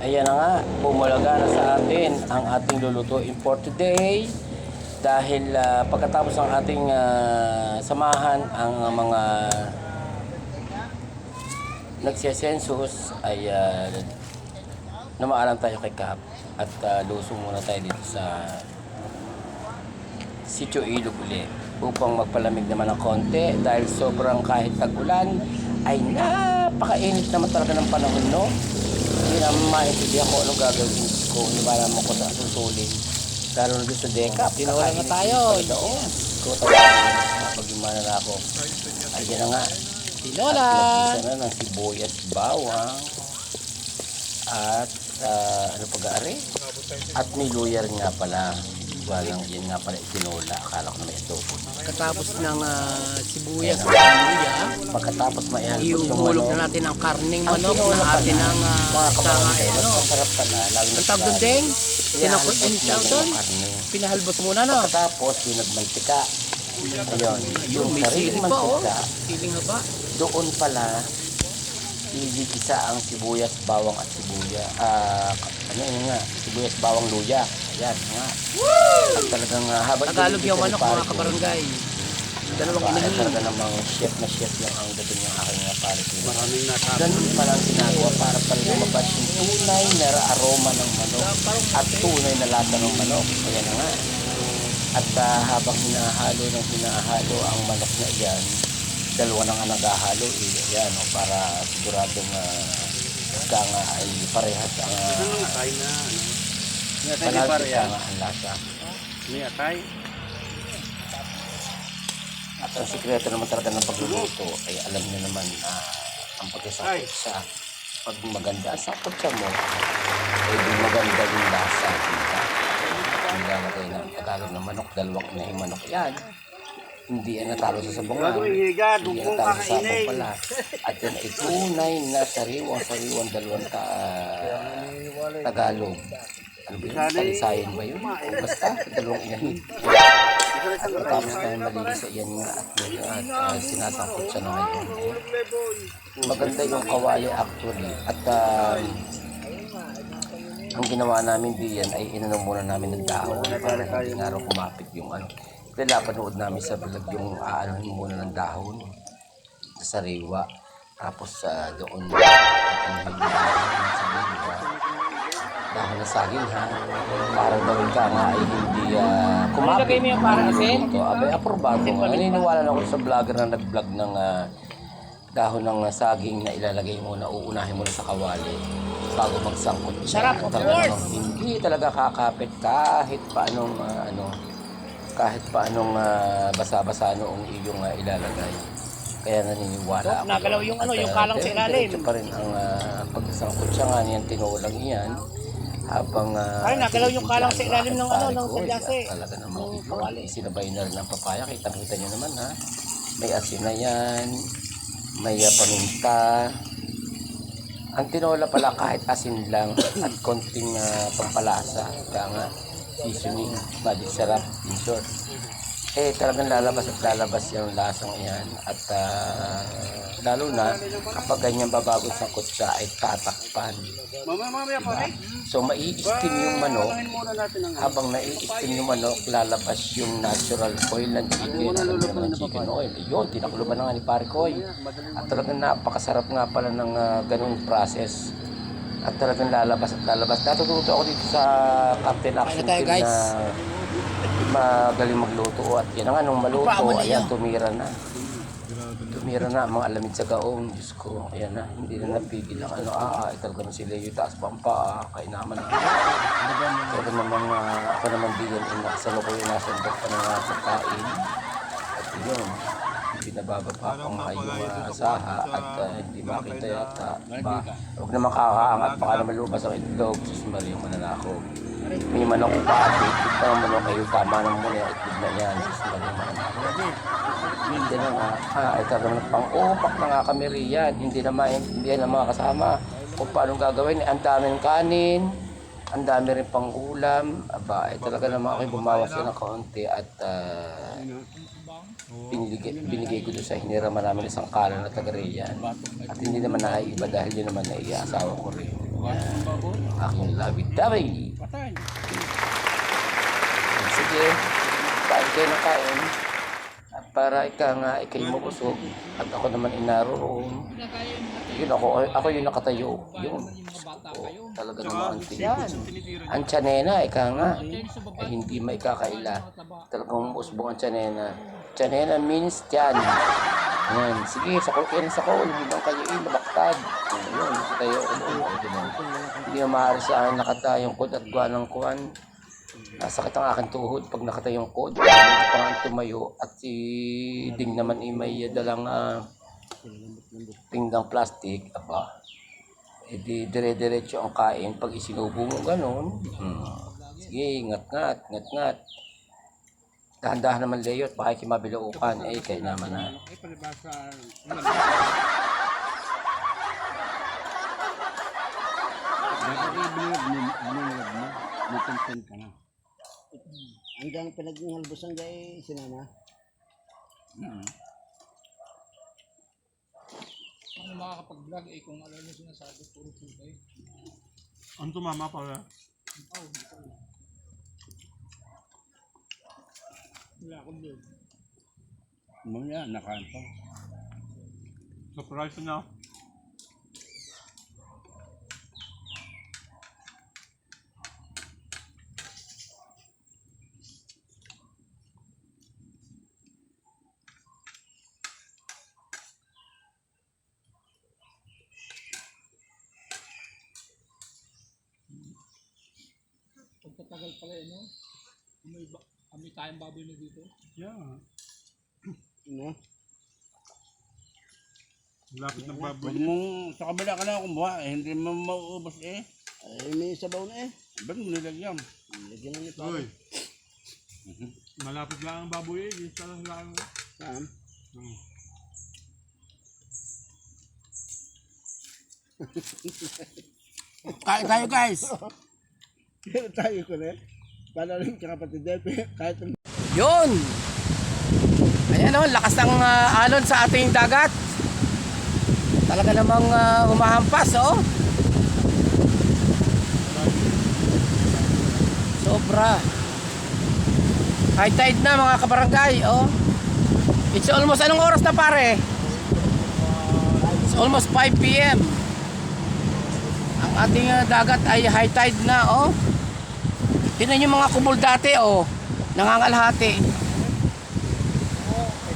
Ayan na nga, bumalaga na sa atin ang ating lulutuin for today. Dahil ah, pagkatapos ng ating ah, samahan ang mga nagsisensus ay uh, namaalam tayo kay Kap at ah, lusong muna tayo dito sa Sitio Ilog uli upang magpalamig naman ng konti dahil sobrang kahit tag-ulan ay napakainit naman talaga ng panahon no hindi naman maintindihan ko anong gagawin ko hindi ba naman ko sa susulin lalo na sa deka Tinawalan na tayo. yes. ko talaga pag-imana na ako ayan na nga Tinola! at nagbisa na ng sibuyas bawang at ah, ano pag-aari at niluyar nga pala walang yan nga pala itinola akala ko na may adobo Katapos ng ah, sibuyas at luya, pagkatapos maihalbos yung iuhulog manok na natin ang karning Ang manok na atin ang mga sa kabarangay, ano. mas masarap pala lalo na Ang tawag doon and mo tawag yung karne. Pinahalbos muna no? pagkatapos yung nagmantika ayun yung May sariling sili pa oh. mantika Siling haba. doon pala igigisa ang sibuyas, bawang at sibuya. Ah, ano yun nga, sibuyas, bawang, luya. Ayan nga. At talagang uh, habang Tagalog yung manok mga kabarangay. Dalawang Ay, inahin. talaga namang chef na chef lang ang dating ng aking nga pare. Maraming natabi. Ganun pala ang ginagawa para pala lumabas yung tunay na aroma ng manok at tunay na lasa ng manok. Ayan na nga. At ah, habang hinahalo ng hinahalo ang manok na iyan, dalawa na nga naghahalo eh. Ayan, oh, para siguradong uh, ka nga ay parehas ang uh, Atay na, ano? May atay di nga ang lasa. May atay. At ang sikreto naman talaga ng pagluluto ay alam niyo naman na ang pagkasakot sa pag maganda ang sakot sa mo ay di maganda yung lasa. Diba? Ang lalagay ng Tagalog ng manok, dalawang inahing manok yan. Hindi yan natalo sa sabungan. Higa, Hindi yan natalo sa sabong pala. At yan ay tunay na sariwang sariwang dalawang ta Tagalog. Ano ba yun? Salisayan ba yun? O basta, dalawang inahin. Tapos na yung malinis yan nga at, at uh, sinasangkot siya na ngayon. Maganda yung kawali actually. At um, ang ginawa namin diyan ay inano muna namin ng dahon para hindi nga kumapit yung ano. Kaya napanood namin sa vlog yung aanohin muna ng dahon sa sariwa. Tapos sa doon aanohin muna ng sariwa. Dahon na saging ha. Para daw ka nga ay hindi uh, kumapit. Mo yung parang asin? Ito, abay, aprobado. Naniniwala na ako sa vlogger na nag-vlog ng ah, dahon ng ah, saging na ilalagay mo na uunahin mo na sa kawali bago magsangkot siya. Sarap, of course. Hindi talaga kakapit kahit paanong ah, ano kahit paanong ah, basa-basa noong iyong ah, ilalagay. Kaya naniniwala ako. Nagalaw yung ano, yung ah, kalang sa ilalim. pa rin ang uh, pagsangkot siya nga niyan, tinulang iyan. Habang uh, Ay, nagalaw yung kalang sa ilalim ng ano, ng sadyase. Talaga namang ito. Sinabay na rin ng papaya. Kita-kita nyo naman ha. May asin na yan. May uh, paminta. Ang tinola pala kahit asin lang at konting uh, pampalasa. Kaya nga, seasoning, magic sarap, in short. Eh, talagang lalabas at lalabas yung lasang yan. At ah, lalo na kapag ganyan babagod sa kutsa ay tatakpan. Diba? pare. So, mai-steam yung manok. Ang Habang nai-steam yung manok, lalabas yung natural oil ng chicken. Alam niyo naman ng chicken oil. Yun, tinakluban na nga ni Pare Koy. At talagang napakasarap nga pala ng ah, ganung process. At talagang lalabas at lalabas. Natututo ako dito sa Captain Action tayo, Team guys. na magaling magluto. At yan nga, nung maluto, Papaamo na ayan, yan. tumira na. Tumira na ang mga alamid sa gaong. Diyos ko, ayan na. Hindi na napigil ang ano. Ah, talaga na sila yung taas pa ang paa. Kainaman na. Talaga naman, ah, ako naman din yan. Inakasalo ko yung nasandok pa ng uh, pagkain. At yun, hindi nabababa pang kayo asaha at ah, hindi makita yata. Ba, huwag naman kakaangat, baka naman lumabas ang itlog. Sus Maria, mananako. May manok pa, pa ang manok kayo. Tama naman muna yung itlog na yan. Sus Maria, mananako. Hindi na nga. Ah, ito naman pang-upak na nga kami riyan. Hindi na maintindihan ng mga kasama kung paano gagawin. Ang dami ng kanin, ang dami rin pang ulam. Aba, eh, talaga naman ako bumawas yan ng kaunti at ah, binigay, binigay ko doon sa hiniraman namin isang kalan na taga riyan. At hindi naman naiiba dahil yun naman naiasawa ko rin. Aking labi-dabi. Sige, kain kayo na kain. At para ika nga, ikay mo busog. At ako naman inaroon. Yun ako, ako yung nakatayo. Yun. Oh, talaga naman ang tiyan. Ang tsanena, ika nga. Ay hindi maikakaila. Talagang usbong ang tsanena. Tsanena means tiyan. Yan. Sige, sakol kayo ng sakol. Hindi lang kayo eh, mabaktad. Yun, nakatayo ko doon. Hindi maaari sa akin nakatayong kod at gawa ng kuwan. Nasakit ang aking tuhod pag nakatayong kod. Hindi pa nga tumayo. At si Ding naman ay may dalang ah, pinggang plastic. Aba, eh di dire-diretso ang kain. Pag isinubo mo ganun, hmm. sige, ngat-ngat, ngat-ngat. Dahan-dahan naman Leo at baka kimabilaukan. Eh, kaya naman na. Ay, palibasa. Dapat i-blog mo, blog mo. May content ka na. Hanggang pinaghalbusan gay sinama. Ano makakapag-vlog eh kung alam mo sinasabi, puro putay. Ang tumama pala. Wala akong vlog. Mamaya, nakanta. Surprise na. Pagkatagal pala yun, no? Amoy, ba, amoy tayong baboy na dito. Yeah. No? Lapit ng baboy. Huwag mong sa kabila ka na kumuha. Eh, hindi mo mauubos eh. Ay, may sabaw na eh. Ba't mo nilagyan? Lagyan na ni Pare. Malapit lang ang baboy eh. Dito lang lang. Saan? Kain tayo guys! Pero tayo ko na. Paano rin ka kapatid Depe, kahit ang Yun! Ayan o, lakas ng ah, alon sa ating dagat. Talaga namang ah, humahampas, oh. Sobra. High tide na mga kabarangay, oh. It's almost, anong oras na pare? It's almost 5 p.m. Ang ating ah, dagat ay high tide na, oh. Tingnan yung mga kumul dati, oh. Nangangalhati. Eh,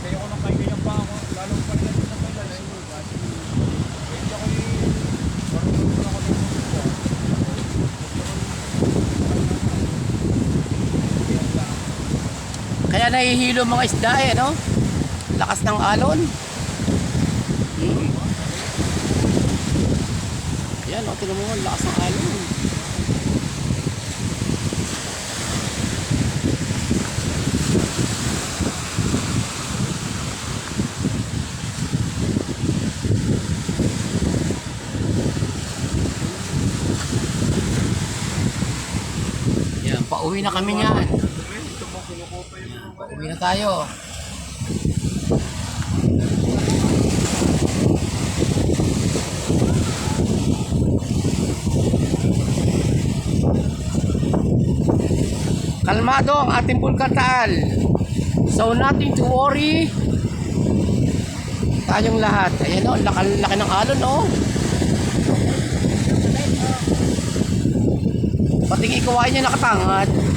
kaya ko nang kaibigan pa ako. Lalo pa rin sa kailan. Kaya Kaya nahihilo mga isda eh, no? Lakas ng alon. Mm. Yan, okay na mo, lakas ng alon. Yan, pauwi na kami niyan. Pauwi na tayo. Kalmado ang ating pulkatal. So nothing to worry. Tayong lahat. Ayan o, laki, laki ng alon o. Pati ikawain niya nakatangad.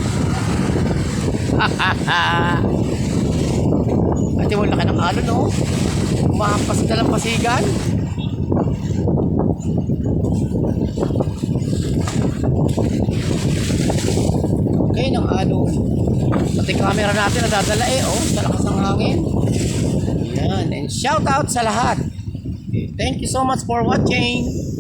Ate wala ka ng alon, no? Umahampas na lang pasigan. Okay, ng alon. Pati camera natin nadadala eh, oh, sa lakas ng hangin. Yan, and shout out sa lahat. Thank you so much for watching.